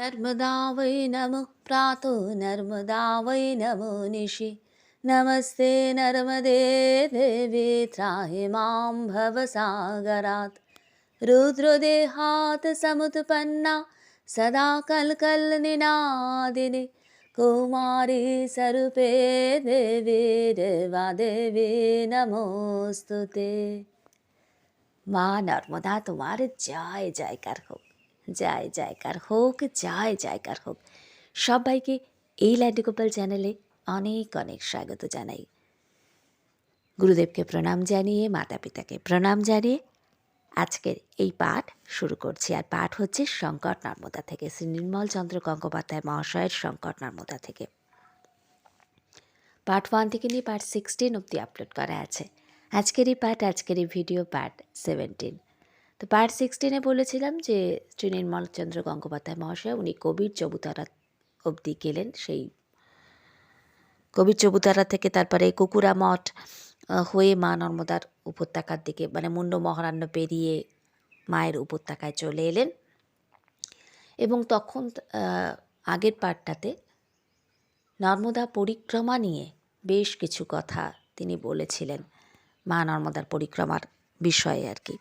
नर्मदा वै नमः प्रातो नर्मदा वै नमो निशि। नमस्ते नर्मदे देवे त्राहि मां भवसागरात्। रुद्रदेहात् समुत्पन्ना सदा कल्कल् निनादिनि कुमारीसरूपे देवीर्वा देवी नमोऽस्तु ते। मा नर्मदा तुमार जय जय कर् জয় জয়কার হোক জয় জয়কার হোক, সবাইকে এই ল্যান্ডি গোপাল চ্যানেলে অনেক অনেক স্বাগত জানাই। গুরুদেবকে প্রণাম জানিয়ে মাতা পিতাকে প্রণাম জানিয়ে আজকের এই পাঠ শুরু করছি। আর পাঠ হচ্ছে সংকট নর্মদা থেকে। শ্রী নির্মল চন্দ্র গঙ্গোপাধ্যায় মহাশয়ের সংকট নর্মদা থেকে। পার্ট ওয়ান থেকে নিয়ে পার্ট সিক্সটিন অব্দি আপলোড করা আছে। আজকের এই পার্ট আজকের এই ভিডিও পার্ট সেভেন্টিন তো পার্ট সিক্সটিনে বলেছিলাম যে শ্রী নির্মলচন্দ্র গঙ্গোপাধ্যায় মহাশয়, উনি কবির চবুতারা অবধি গেলেন সেই কবির চবুতারা থেকে তারপরে কুকুরা মঠ হয়ে মা নর্মদার উপত্যকার দিকে মানে মুন্ড মহারাণ্য পেরিয়ে মায়ের উপত্যকায় চলে এলেন। এবং তখন আগের পার্টটাতে নর্মদা পরিক্রমা নিয়ে বেশ কিছু কথা তিনি বলেছিলেন মা নর্মদার পরিক্রমার বিষয়ে আর কি।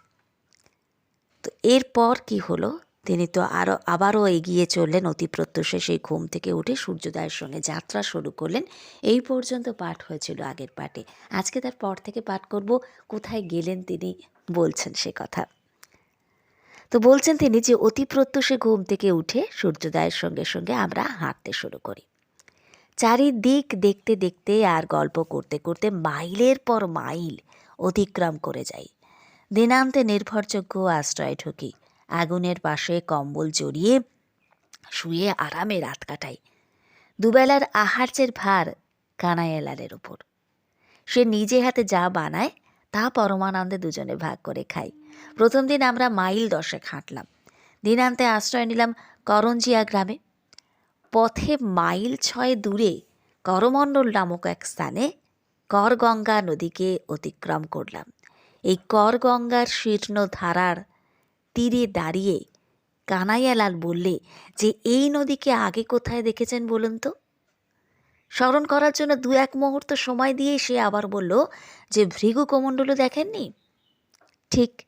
এরপর কি হলো? তিনি তো আরও আবারও এগিয়ে চললেন অতি প্রত্যুষে। সেই ঘুম থেকে উঠে সূর্যোদয়ের সঙ্গে যাত্রা শুরু করলেন। এই পর্যন্ত পাঠ হয়েছিল আগের পাঠে। আজকে তার পর থেকে পাঠ করব। কোথায় গেলেন তিনি? বলছেন সে কথা। তো বলছেন তিনি যে, অতি প্রত্যুষে ঘুম থেকে উঠে সূর্যোদয়ের সঙ্গে সঙ্গে আমরা হাঁটতে শুরু করি। চারিদিক দেখতে দেখতে আর গল্প করতে করতে মাইলের পর মাইল অতিক্রম করে যাই। দিনান্তে নির্ভরযোগ্য আশ্রয় ঢুকি। আগুনের পাশে কম্বল জড়িয়ে শুয়ে আরামে রাত কাটাই। দুবেলার আহার্যের ভার কানাইয়ালালের ওপর সে নিজে হাতে যা বানায়, তা পরমানন্দে দুজনে ভাগ করে খাই। প্রথম দিন আমরা মাইল দশেক হাঁটলাম। দিনান্তে আশ্রয় নিলাম করঞ্জিয়া গ্রামে। পথে মাইল ছয় দূরে করমণ্ডল নামক এক স্থানে করগঙ্গা নদীকে অতিক্রম করলাম। এই করগঙ্গার শীর্ণ ধারার তীরে দাঁড়িয়ে কানাইয়ালাল বললে, যে এই নদীকে আগে কোথায় দেখেছেন বলুন তো? স্মরণ করার জন্য দু এক মুহূর্ত সময় দিয়ে সে আবার বলল, যে ভৃগু কমণ্ডলও দেখেননি? ঠিক,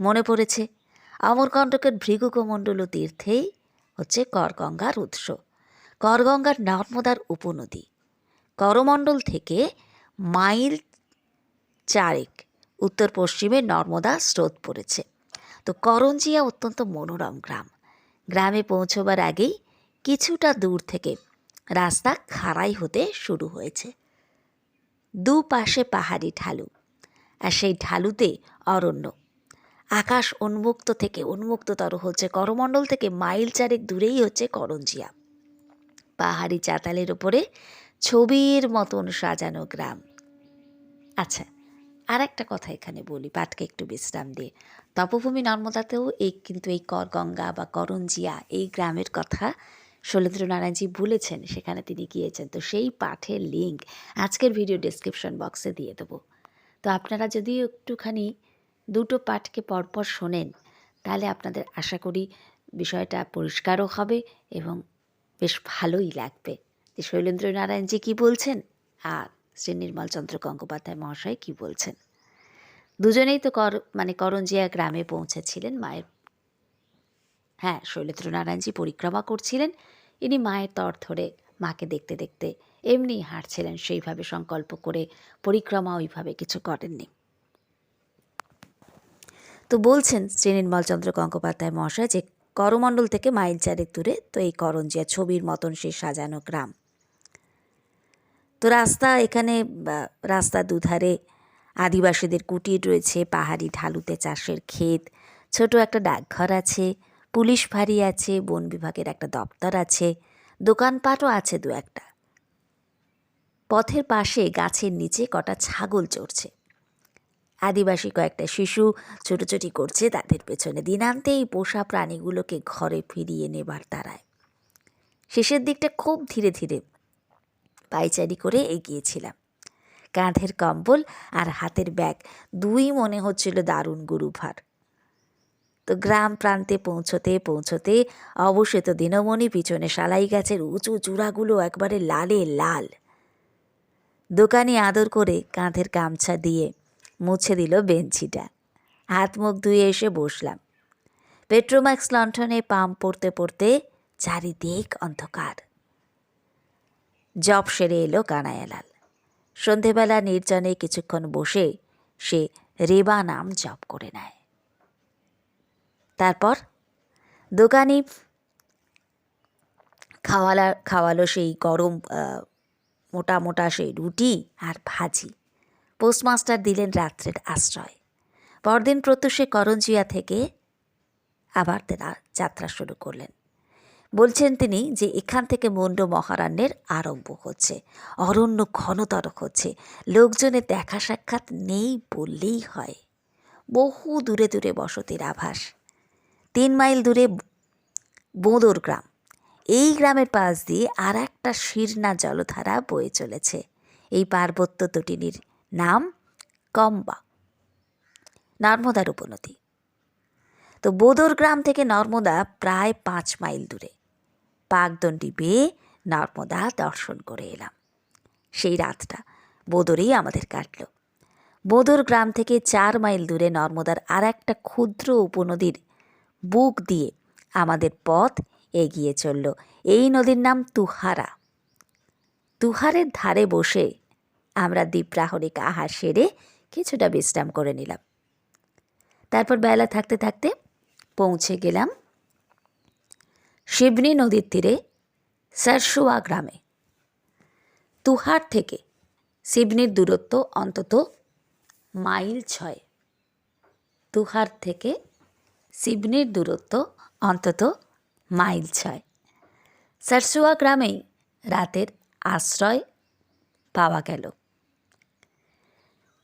মনে পড়েছে। অমরকণ্টকের ভৃগু কমণ্ডল তীর্থেই হচ্ছে করগঙ্গার উৎস। করগঙ্গার নর্মদার উপনদী। করমণ্ডল থেকে মাইল চারেক উত্তর পশ্চিমে নর্মদা, স্রোত পড়েছে। তো করঞ্জিয়া অত্যন্ত মনোরম গ্রাম। গ্রামে পৌঁছবার আগেই কিছুটা দূর থেকে রাস্তা খাড়াই হতে শুরু হয়েছে। দুপাশে পাহাড়ি ঢালু, আর সেই ঢালুতে অরণ্য। আকাশ উন্মুক্ত থেকে, উন্মুক্ততর হচ্ছে, করমণ্ডল থেকে মাইল চারেক দূরেই হচ্ছে করঞ্জিয়া। পাহাড়ি চাতালের উপরে ছবির মতন সাজানো গ্রাম। আচ্ছা আর একটা কথা এখানে বলি পাঠকে একটু বিশ্রাম দিয়ে তপভূমি নর্মদাতেও এই কিন্তু এই করগঙ্গা বা করঞ্জিয়া এই গ্রামের কথা শৈলেন্দ্রনারায়ণজি বলেছেন, সেখানে তিনি গিয়েছেন। তো সেই পাঠের লিঙ্ক আজকের ভিডিও ডেসক্রিপশন বক্সে দিয়ে দেবো। তো আপনারা যদি একটুখানি দুটো পাঠকে পরপর শোনেন, তাহলে আপনাদের আশা করি বিষয়টা পরিষ্কারও হবে এবং বেশ ভালোই লাগবে। যে শৈলেন্দ্র নারায়ণজি কী বলছেন? আর শ্রী নির্মলচন্দ্র গঙ্গোপাধ্যায় মহাশয় কী বলছেন? দুজনেই তো কর মানে করঞ্জিয়া গ্রামে পৌঁছেছিলেন। মায়ের হ্যাঁ শৈলেন্দ্র নারায়ণজি পরিক্রমা করছিলেন। ইনি মায়ের তর ধরে মাকে দেখতে দেখতে এমনি হাঁটছিলেন। সেইভাবে সংকল্প করে পরিক্রমা ওইভাবে কিছু করেননি। তো বলছেন শ্রী নির্মলচন্দ্র গঙ্গোপাধ্যায় মহাশয় যে করমণ্ডল থেকে মাইল চারেক দূরে তো এই করঞ্জিয়া ছবির মতন সেই সাজানো গ্রাম। তো রাস্তা এখানে বা, রাস্তার দুধারে আদিবাসীদের কুটির রয়েছে পাহাড়ি ঢালুতে চাষের ক্ষেত ছোট একটা ডাকঘর আছে পুলিশ ফাঁড়ি আছে বন বিভাগের একটা দপ্তর আছে দোকানপাটও আছে দু একটা। পথের পাশে গাছের নিচে কটা ছাগল চড়ছে। আদিবাসী কয়েকটা শিশু ছোটোছুটি করছে তাদের পেছনে দিনান্তে এই পোষা প্রাণীগুলোকে ঘরে ফিরিয়ে নেবার তারায়। শেষের দিকটা খুব ধীরে ধীরে পাইচারি করে এগিয়েছিলাম। কাঁধের কম্বল আর হাতের ব্যাগ দুই মনে হচ্ছিল দারুণ গুরুভার। তো গ্রাম প্রান্তে পৌঁছতে পৌঁছতে অবশ্যই তো দিনমণি পিছনে সালাই গাছের উঁচু চূড়াগুলো একবারে লালে লাল। দোকানি আদর করে কাঁধের গামছা দিয়ে মুছে দিল বেঞ্চিটা। হাত মুখ ধুয়ে এসে বসলাম। পেট্রোম্যাক্স লণ্ঠনে পাম্প পড়তে পড়তে চারিদিক অন্ধকার। জব সেরে এলো কানায়ালাল সন্ধেবেলা নির্জনে কিছুক্ষণ বসে সে রেবা নাম জপ করে নেয়। তারপর দোকানি খাওয়ালা, খাওয়ালো সেই গরম মোটা মোটা সেই রুটি আর ভাজি। পোস্টমাস্টার দিলেন রাত্রের আশ্রয়। পরদিন প্রত্যুষে করঞ্জিয়া থেকে আবার তারা যাত্রা শুরু করলেন। বলছেন তিনি যে এখান থেকে মন্ড মহারণ্যের আরম্ভ হচ্ছে, অরণ্য ঘনতর হচ্ছে লোকজনের দেখা সাক্ষাৎ নেই বললেই হয়। বহু দূরে দূরে বসতির আভাস। তিন মাইল দূরে বোঁদর গ্রাম। এই গ্রামের পাশ দিয়ে আর একটা শিরনা জলধারা বয়ে চলেছে। এই পার্বত্য তটিনীর নাম কম্বা। নর্মদার উপনদী। তো বোদর গ্রাম থেকে নর্মদা প্রায় পাঁচ মাইল দূরে। পাকদণ্ডি বেয়ে নর্মদা দর্শন করে এলাম। সেই রাতটা বোদরেই আমাদের কাটল। বোদর গ্রাম থেকে চার মাইল দূরে নর্মদার আর একটা ক্ষুদ্র উপনদীর বুক দিয়ে আমাদের পথ এগিয়ে চলল। এই নদীর নাম তুহারা। তুহারের ধারে বসে আমরা দ্বীপ্রাহরিক আহার সেরে কিছুটা বিশ্রাম করে নিলাম। তারপর বেলা থাকতে থাকতে পৌঁছে গেলাম শিবনী নদীর তীরে সারসুয়া গ্রামে। তুহার থেকে শিবনির দূরত্ব অন্তত মাইল ছয়। তুহার থেকে সিবনির দূরত্ব অন্তত মাইল ছয়। সারসুয়া গ্রামেই রাতের আশ্রয় পাওয়া গেল।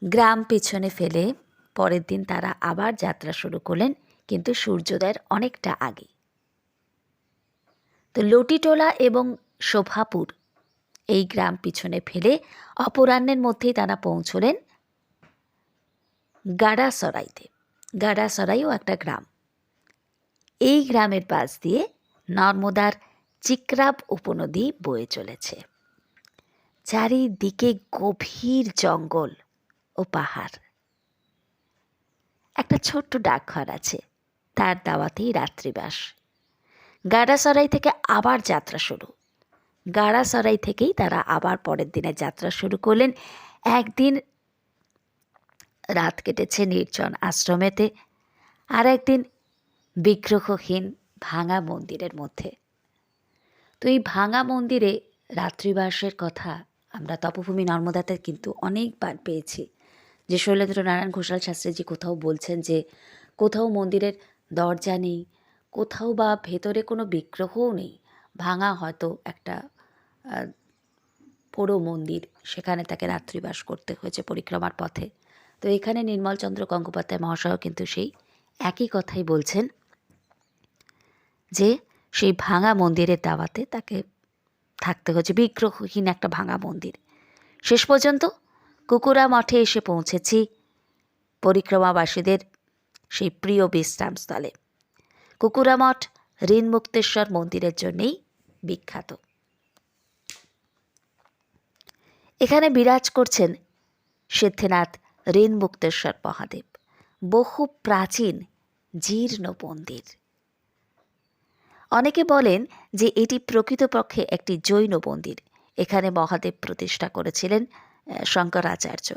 গ্রাম পিছনে ফেলে পরের দিন তারা আবার যাত্রা শুরু করলেন, কিন্তু সূর্যোদয়ের অনেকটা আগে তো লটিটোলা এবং শোভাপুর এই গ্রাম পিছনে ফেলে অপরাহ্নের মধ্যেই তারা পৌঁছলেন গাড়াসরাইতে। গাড়াসরাইও একটা গ্রাম। এই গ্রামের পাশ দিয়ে নর্মদার চিকরাব উপনদী বয়ে চলেছে। চারিদিকে গভীর জঙ্গল ও পাহাড়। একটা ছোট্ট ডাকঘর আছে, তার দাওয়াতেই রাত্রিবাস। গাড়াসরাই থেকে আবার যাত্রা শুরু। গাড়াসরাই থেকেই তারা আবার পরের দিনে যাত্রা শুরু করলেন। একদিন রাত কেটেছে নির্জন আশ্রমেতে আর একদিন বিগ্রহহীন ভাঙা মন্দিরের মধ্যে। তো এই ভাঙা মন্দিরে রাত্রিবাসের কথা আমরা তপভূমি নর্মদাতে কিন্তু অনেকবার পেয়েছি। যে শৈলেন্দ্র নারায়ণ ঘোষাল শাস্ত্রীজি কোথাও বলছেন যে, কোথাও মন্দিরের দরজা নেই কোথাও বা ভেতরে কোনো বিগ্রহও নেই। ভাঙা হয়তো একটা পোড়ো মন্দির। সেখানে তাকে রাত্রিবাস করতে হয়েছে পরিক্রমার পথে। তো এখানে নির্মলচন্দ্র গঙ্গোপাধ্যায় মহাশয়ও কিন্তু সেই একই কথাই বলছেন যে সেই ভাঙা মন্দিরের দাওয়াতে তাকে থাকতে হচ্ছে বিগ্রহহীন একটা ভাঙা মন্দির। শেষ পর্যন্ত কুকুরা মঠে এসে পৌঁছেছি পরিক্রমাবাসীদের সেই প্রিয় বিশ্রামস্থলে। কুকুরা মঠ ঋণমুক্তেশ্বর মন্দিরের জন্যেই বিখ্যাত। এখানে বিরাজ করছেন সিদ্ধিনাথ ঋণমুক্তেশ্বর মহাদেব। বহু প্রাচীন জীর্ণ মন্দির। অনেকে বলেন যে এটি প্রকৃতপক্ষে একটি জৈন মন্দির। এখানে মহাদেব প্রতিষ্ঠা করেছিলেন শঙ্করাচার্য।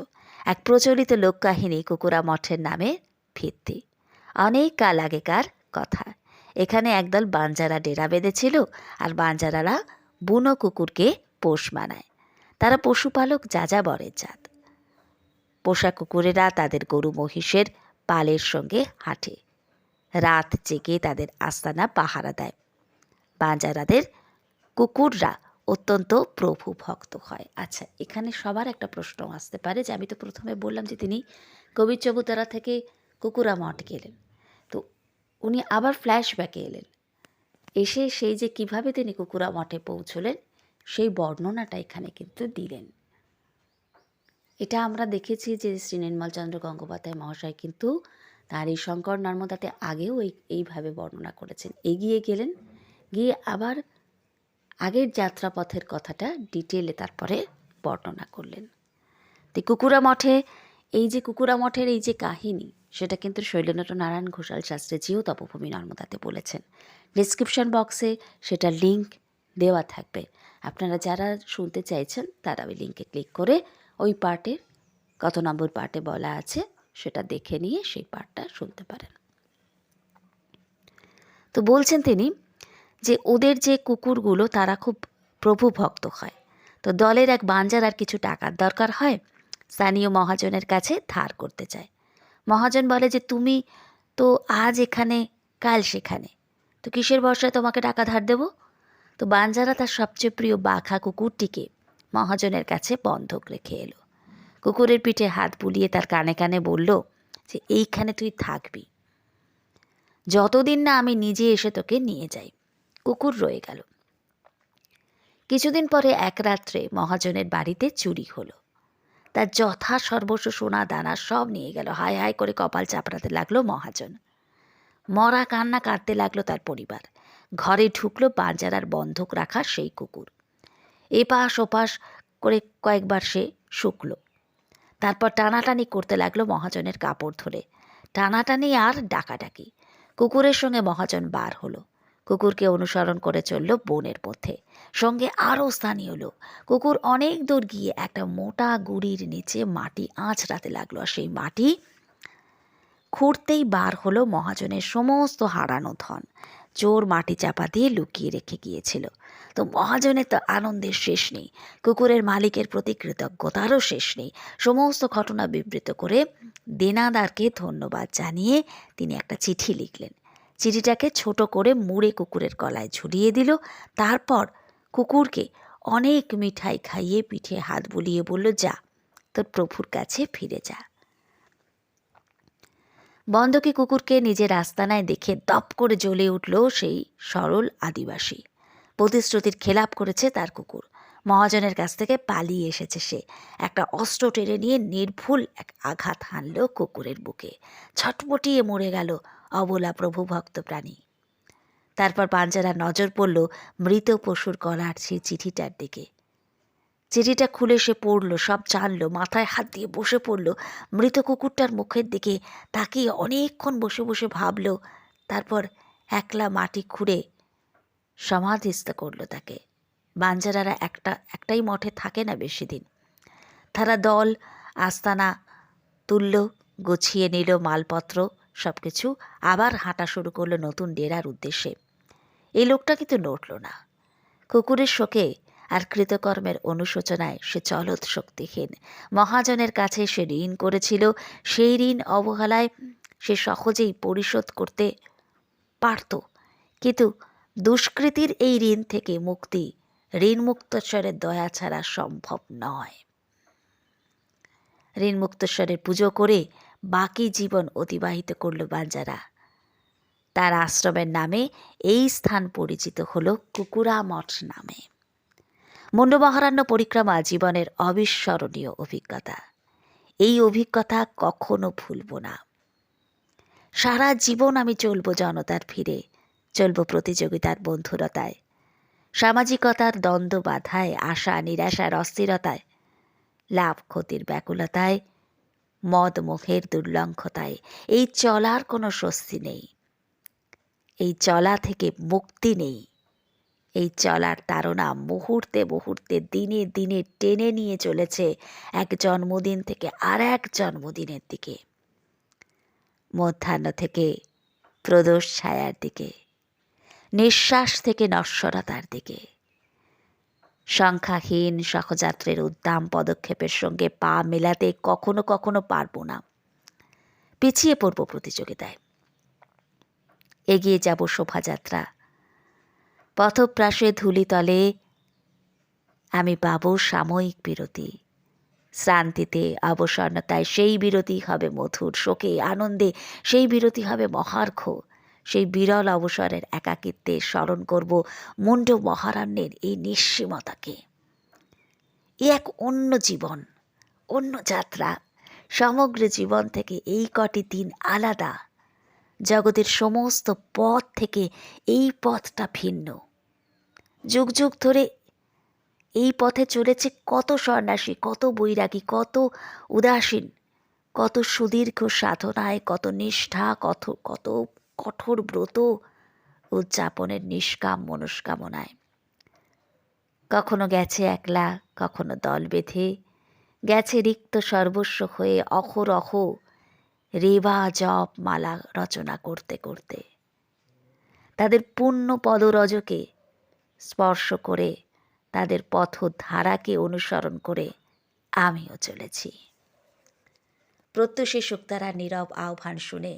এক প্রচলিত লোককাহিনী কুকুরা মঠের নামে ভিত্তি। অনেক কাল আগেকার কথা। এখানে একদল বাঞ্জারা ডেরা বেঁধেছিল আর বাঞ্জারারা বুনো কুকুরকে পোষ মানায়। তারা পশুপালক যাযাবরের জাত। পোষা কুকুরেরা তাদের গরু মহিষের পালের সঙ্গে হাঁটে। রাত জেগে তাদের আস্তানা পাহারা দেয়। বাঞ্জারাদের কুকুররা অত্যন্ত প্রভু ভক্ত হয়। আচ্ছা এখানে সবার একটা প্রশ্ন আসতে পারে যে আমি তো প্রথমে বললাম যে তিনি কবির চবুতরা থেকে কুকুরা মঠ গেলেন। উনি আবার ফ্ল্যাশব্যাকে এলেন। এসে সেই যে কীভাবে তিনি কুকুরা মঠে পৌঁছলেন, সেই বর্ণনাটা এখানে কিন্তু দিলেন। এটা আমরা দেখেছি যে শ্রী নির্মলচন্দ্র গঙ্গোপাধ্যায় মহাশয় কিন্তু আর এই শঙ্কর নর্মদাতে আগেও এই, এইভাবে বর্ণনা করেছেন। এগিয়ে গেলেন, গিয়ে আবার আগের যাত্রাপথের কথাটা ডিটেলে তারপরে বর্ণনা করলেন। তো কুকুরা মঠে, এই যে কুকুরা মঠের এই যে কাহিনী সেটা কিন্তু শৈলেন্দ্র নারায়ণ ঘোষাল শাস্ত্রীজিও তপভূমি নর্মদাতে বলেছেন। ডিসক্রিপশন বক্সে সেটা লিঙ্ক দেওয়া থাকবে। আপনারা যারা শুনতে চাইছেন, তারা ওই লিঙ্কে ক্লিক করে ওই পার্টের কত নম্বর পার্টে বলা আছে, সেটা দেখে নিয়ে সেই পার্টটা শুনতে পারেন। তো বলছেন তিনি যে ওদের যে কুকুরগুলো, তারা খুব প্রভু ভক্ত হয়। তো দলের এক বাঞ্জার আর কিছু টাকার দরকার হয়, স্থানীয় মহাজনের কাছে ধার করতে চায়। মহাজন বলে যে, তুমি তো আজ এখানে, কাল সেখানে। তো কিসের ভরসায় তোমাকে টাকা ধার দেবো? তো বাঞ্জারা তার সবচেয়ে প্রিয় বাঘা কুকুরটিকে মহাজনের কাছে বন্ধক রেখে এলো। কুকুরের পিঠে হাত বুলিয়ে তার কানে কানে বলল, যে, এইখানে তুই থাকবি। যতদিন না আমি নিজে এসে তোকে নিয়ে যাই। কুকুর রয়ে গেল। কিছুদিন পরে এক রাত্রে মহাজনের বাড়িতে চুরি হলো। তার যথা সর্বস্ব সোনা দানা সব নিয়ে গেল। হায় হায় করে কপাল চাপড়াতে লাগল মহাজন। মরা কান্না কাটতে লাগল তার পরিবার। ঘরে ঢুকলো বাঞ্জারার বন্ধক রাখা সেই কুকুর। এপাশ ওপাশ করে কয়েকবার সে শুকলো। তারপর টানাটানি করতে লাগল মহাজনের কাপড় ধরে। টানাটানি আর ডাকাডাকি। কুকুরের সঙ্গে মহাজন বার হলো। কুকুরকে অনুসরণ করে চলল বনের পথে। সঙ্গে আরও স্থানীয় লোক। কুকুর অনেক দূর গিয়ে একটা মোটা গুড়ির নিচে মাটি আঁচড়াতে লাগল আর সেই মাটি খুঁড়তেই বার হলো মহাজনের সমস্ত হারানো ধন। চোর মাটি চাপা দিয়ে লুকিয়ে রেখে গিয়েছিল। তো মহাজনের তো আনন্দের শেষ নেই। কুকুরের মালিকের প্রতি কৃতজ্ঞতারও শেষ নেই। সমস্ত ঘটনা বিবৃত করে দেনাদারকে ধন্যবাদ জানিয়ে তিনি একটা চিঠি লিখলেন। চিঠিটাকে ছোট করে মুড়ে কুকুরের গলায় ঝুলিয়ে দিল। তারপর কুকুরকে অনেক মিঠাই খাইয়ে পিঠে হাত বুলিয়ে বলল, যা, তোর প্রভুর কাছে ফিরে যা। বন্ধকি কুকুরকে নিজের আস্তানায় দেখে দপ করে জ্বলে উঠল সেই সরল আদিবাসী। প্রতিশ্রুতির খেলাপ করেছে তার কুকুর। মহাজনের কাছ থেকে পালিয়ে এসেছে সে। একটা অস্ত্র টেনে নিয়ে নির্ভুল এক আঘাত হানল কুকুরের বুকে। ছটপটিয়ে মরে গেল অবলা প্রভু ভক্ত প্রাণী তারপর পাঞ্জারা নজর পড়ল মৃত পশুর গলার সেই চিঠিটার দিকে। চিঠিটা খুলে সে পড়ল, সব জানলো, মাথায় হাত দিয়ে বসে পড়ল, মৃত কুকুরটার মুখের দিকে তাকিয়ে অনেকক্ষণ বসে বসে ভাবল, তারপর একলা মাটি খুঁড়ে সমাধিস্থ করল তাকে। বাঞ্জারারা একটা, একটাই মঠে থাকে না বেশি দিন। তারা দল, আস্তানা তুলল, গুছিয়ে নিল মালপত্র সব কিছু আবার হাঁটা শুরু করল নতুন ডেরার উদ্দেশ্যে। এই লোকটা কিন্তু নড়ল না। কুকুরের শোকে আর কৃতকর্মের অনুশোচনায় সে চলত শক্তিহীন। মহাজনের কাছে সে ঋণ করেছিল, সেই ঋণ অবহেলায় সে সহজেই পরিশোধ করতে পারত। কিন্তু দুষ্কৃতির এই ঋণ থেকে মুক্তি ঋণমুক্তস্বরের দয়া ছাড়া সম্ভব নয়। ঋণমুক্তস্বরের পুজো করে বাকি জীবন অতিবাহিত করল বাঞ্জারা। তার আশ্রমের নামে এই স্থান পরিচিত হল কুকুরা মঠ নামে। মুন্ডমহারাণ্য পরিক্রমা জীবনের অবিস্মরণীয় অভিজ্ঞতা। এই অভিজ্ঞতা কখনো ভুলব না। সারা জীবন আমি চলব জনতার ফিরে চলব প্রতিযোগিতার বন্ধুরতায়। সামাজিকতার দ্বন্দ্ব বাধায়, আশা, নিরাশার অস্থিরতায়, লাভ ক্ষতির ব্যাকুলতায় মদ মুখের দুর্লঙ্ঘতায়। এই চলার কোনো স্বস্তি নেই। এই চলা থেকে মুক্তি নেই। এই চলার তারা মুহূর্তে মুহূর্তে দিনে দিনে টেনে নিয়ে চলেছে এক জন্মদিন থেকে আর এক জন্মদিনের দিকে। মধ্যাহ্ন থেকে প্রদোষ ছায়ার দিকে, নিঃশ্বাস থেকে নশ্বরতার দিকে। সংখ্যাহীন সহযাত্রের উদ্দাম পদক্ষেপের সঙ্গে পা মেলাতে কখনো কখনো পারব না। পিছিয়ে পড়ব প্রতিযোগিতায়। এগিয়ে যাব শোভাযাত্রা। পথপ্রাসে ধুলিতলে আমি পাবো সাময়িক বিরতি। শ্রান্তিতে অবসন্নতায় সেই বিরতি হবে মধুর শোকে আনন্দে সেই বিরতি হবে মহার্ঘ। সেই বিরল অবসরের একাকিত্বে স্মরণ করব মুন্ড মহারণ্যের এই নিঃসীমতাকে। এ এক অন্য জীবন, অন্য যাত্রা, সমগ্র জীবন থেকে এই কটি দিন আলাদা। জগতের সমস্ত পথ থেকে এই পথটা ভিন্ন। যুগ যুগ ধরে এই পথে চলেছে কত সন্ন্যাসী, কত বৈরাগী, কত উদাসীন, কত সুদীর্ঘ সাধনায়, কত নিষ্ঠা, কত কত কঠোর ব্রত উদযাপনের নিষ্কাম মনস্কামনায়। কখনো গেছে একলা, কখনো দল বেঁধে, গেছে রিক্ত সর্বস্ব হয়ে অহরহ রেবা জপ মালা রচনা করতে করতে। তাদের পূর্ণ পদরজকে স্পর্শ করে, তাদের পথধারাকে অনুসরণ করে আমিও চলেছি। প্রত্যুষে শুক্তারা নীরব আহ্বান শুনে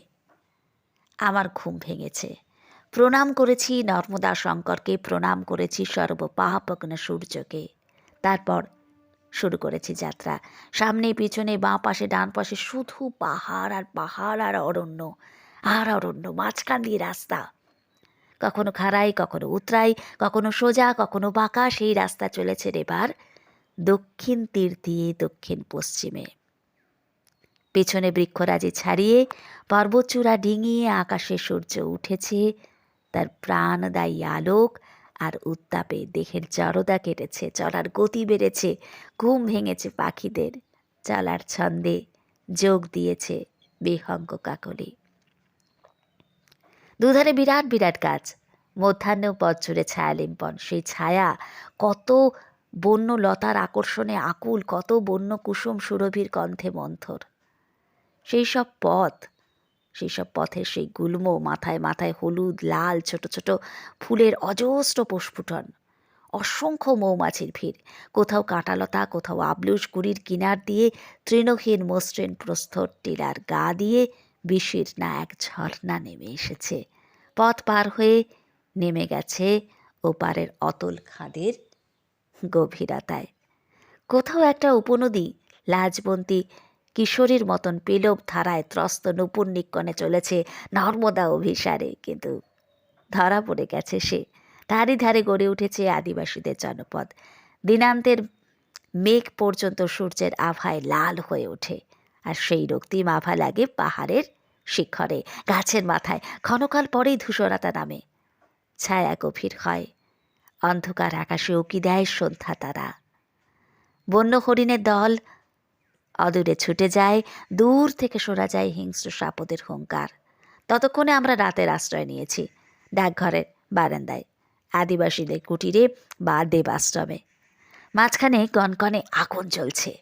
আমার ঘুম ভেঙেছে। প্রণাম করেছি নর্মদা শঙ্করকে, প্রণাম করেছি সর্বপাহাপগ্ন সূর্যকে। তারপর শুরু করেছি যাত্রা। সামনে, পিছনে, বাঁ পাশে, ডান পাশে শুধু পাহাড় আর পাহাড় আর অরণ্য আর অরণ্য, মাঝখান দিয়ে রাস্তা। কখনো খাড়াই, কখনো উতরাই, কখনো সোজা, কখনো বাঁকা, সেই রাস্তা চলেছে এবার দক্ষিণ তীর দিয়ে দক্ষিণ পশ্চিমে। পেছনে বৃক্ষরাজি ছাড়িয়ে পর্বতচূড়া ডিঙিয়ে আকাশে সূর্য উঠেছে। তার প্রাণদায়ী আলোক আর উত্তাপে দেহের জড়তা কেটেছে, চলার গতি বেড়েছে, ঘুম ভেঙেছে পাখিদের চলার ছন্দে, যোগ দিয়েছে বিহঙ্গ কাকলি। দুধারে বিরাট বিরাট গাছ মধ্যাহ্নেও পথ জুড়ে ছায়া লিম্পন সেই ছায়া কত বন্য লতার আকর্ষণে আকুল, কত বন্য কুসুম সুরভির কণ্ঠে মন্থর। সেই সব পথ, সেই সব পথের সেই গুল্ম, মাথায় মাথায় হলুদ, লাল, ছোট ছোট ফুলের অজস্র প্রস্ফুটন অসংখ্য মৌমাছির ভিড়। কোথাও কাঁটালতা, কোথাও আবলুস কুড়ির কিনার দিয়ে তৃণহীন মসৃণ প্রস্তর টিলার গা দিয়ে বিশীর্ণা এক ঝর্ণা নেমে এসেছে। পথ পার হয়ে নেমে গেছে ওপারের অতল খাদের গভীরতায়। কোথাও একটা উপনদী, লাজবন্তী কিশোরীর মতন পেলব ধারায় ত্রস্ত নূপুর নিক্কণে চলেছে নর্মদা অভিসারে। কিন্তু ধরা পড়ে গেছে সে। ধারে ধারে গড়ে উঠেছে আদিবাসীদের জনপদ। দিনান্তের মেঘ পর্যন্ত সূর্যের আভায় লাল হয়ে ওঠে। আর সেই রক্তিম আভা লাগে পাহাড়ের শিখরে, গাছের মাথায়। ক্ষণকাল পরেই ধূসরতা নামে। ছায়া গভীর হয়। অন্ধকার আকাশে উকি দেয় সন্ধ্যা তারা। বন্য হরিণের দল অদূরে ছুটে যায়, দূর থেকে শোনা যায় হিংস্র সাপদের হুঙ্কার। ততক্ষণে আমরা রাতের আশ্রয় নিয়েছি, ডাকঘরের বারান্দায় আদিবাসীদের কুটিরে বা দেবাশ্রমে। মাঝখানে কনকনে আগুন জ্বলছে।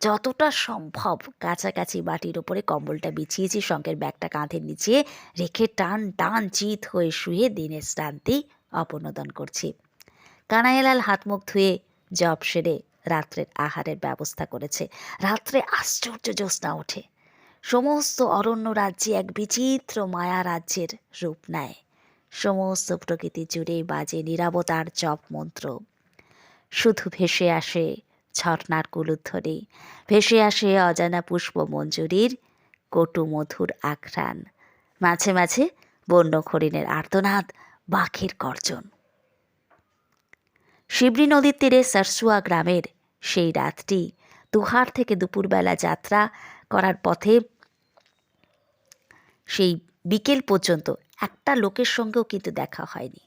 যতটা সম্ভব কাছাকাছি বাটির ওপরে কম্বলটা বিছিয়েছি সঙ্গের ব্যাগটা কাঁধের নিচে রেখে টান টান চিত হয়ে শুয়ে দিনের শ্রান্তি অপনোদন করছি। কানাইলাল হাত মুখ ধুয়ে জব সেরে রাত্রের আহারের ব্যবস্থা করেছে। রাত্রে আশ্চর্য জ্যোৎস্না ওঠে। সমস্ত অরণ্য রাজ্যে এক বিচিত্র মায়া রাজ্যের রূপ নেয়। সমস্ত প্রকৃতি জুড়েই বাজে নিরাবতার জপ মন্ত্র। শুধু ভেসে আসে ঝর্নার কুলুধ্বনি, ভেসে আসে অজানা পুষ্প মঞ্জুরির কটু মধুর আঘ্রাণ। মাঝে মাঝে বন্য হরিণের আর্তনাদ, বাঘের গর্জন। শিবরি নদীর তীরে সারসুয়া গ্রামের সেই রাতটি। দুহার থেকে দুপুরবেলা যাত্রা করার পথে সেই বিকেল পর্যন্ত একটা লোকের সঙ্গেও কিন্তু দেখা হয়নি।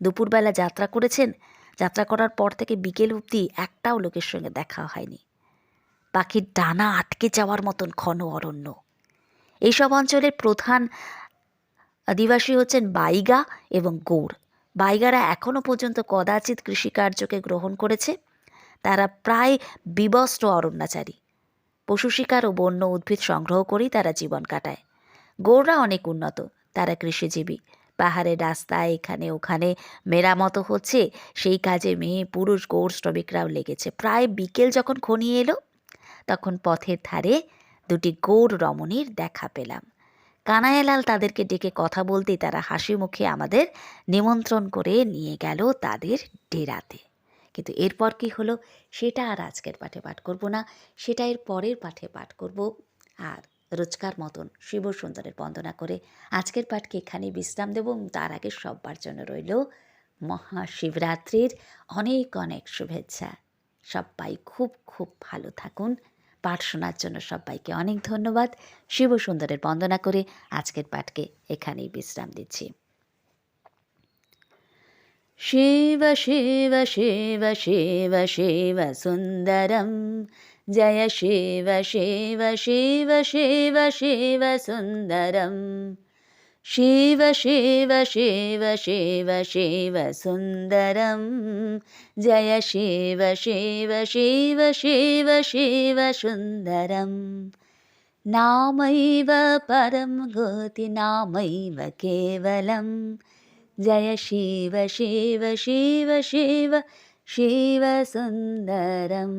দুপুরবেলা যাত্রা করেছেন, যাত্রা করার পর থেকে বিকেল অবধি একটাও লোকের সঙ্গে দেখা হয়নি। পাখির ডানা আটকে যাওয়ার মতন ঘন অরণ্য। এইসব অঞ্চলের প্রধান আদিবাসী হচ্ছেন বাইগা এবং গৌড়। বাইগারা এখনও পর্যন্ত কদাচিৎ কৃষিকার্যকে গ্রহণ করেছে। তারা প্রায় বিবস্ত্র অরণ্যাচারী। পশু শিকার ও বন্য উদ্ভিদ সংগ্রহ করেই তারা জীবন কাটায়। গৌড়রা অনেক উন্নত, তারা কৃষিজীবী। পাহাড়ের রাস্তায় এখানে ওখানে মেরামতো হচ্ছে, সেই কাজে মেয়ে, পুরুষ গৌড় শ্রমিকরাও লেগেছে। প্রায় বিকেল যখন ঘনিয়ে এলো, তখন পথের ধারে দুটি গৌড় রমণীর দেখা পেলাম। কানায়ালাল তাদেরকে ডেকে কথা বলতেই তারা হাসি মুখে আমাদের নিমন্ত্রণ করে নিয়ে গেল তাদের ডেরাতে। কিন্তু এরপর কি হলো? সেটা আর আজকের পাঠে পাঠ করব না। সেটা এর পরের পাঠে পাঠ করব। আর রোজকার মতন শিব সুন্দরের বন্দনা করে আজকের পাঠকে এখানে বিশ্রাম দেব। তার আগে সববার জন্য রইল মহাশিবরাত্রির অনেক অনেক শুভেচ্ছা। সবাই খুব খুব ভালো থাকুন। পাঠ শোনার জন্য সবাইকে অনেক ধন্যবাদ। শিব সুন্দরের বন্দনা করে আজকের পাঠকে এখানেই বিশ্রাম দিচ্ছি। शिव शिव शिव शिव शिव सुन्दरं जय शिव शिव शिव शिव शिव सुन्दरं शिव शिव शिव शिव शिव सुन्दरं जय शिव शिव शिव शिव शिव सुन्दरं नामैव परं गोतिनामैव केवलं जय शिव शिव शिव शिव शिव सुन्दरम्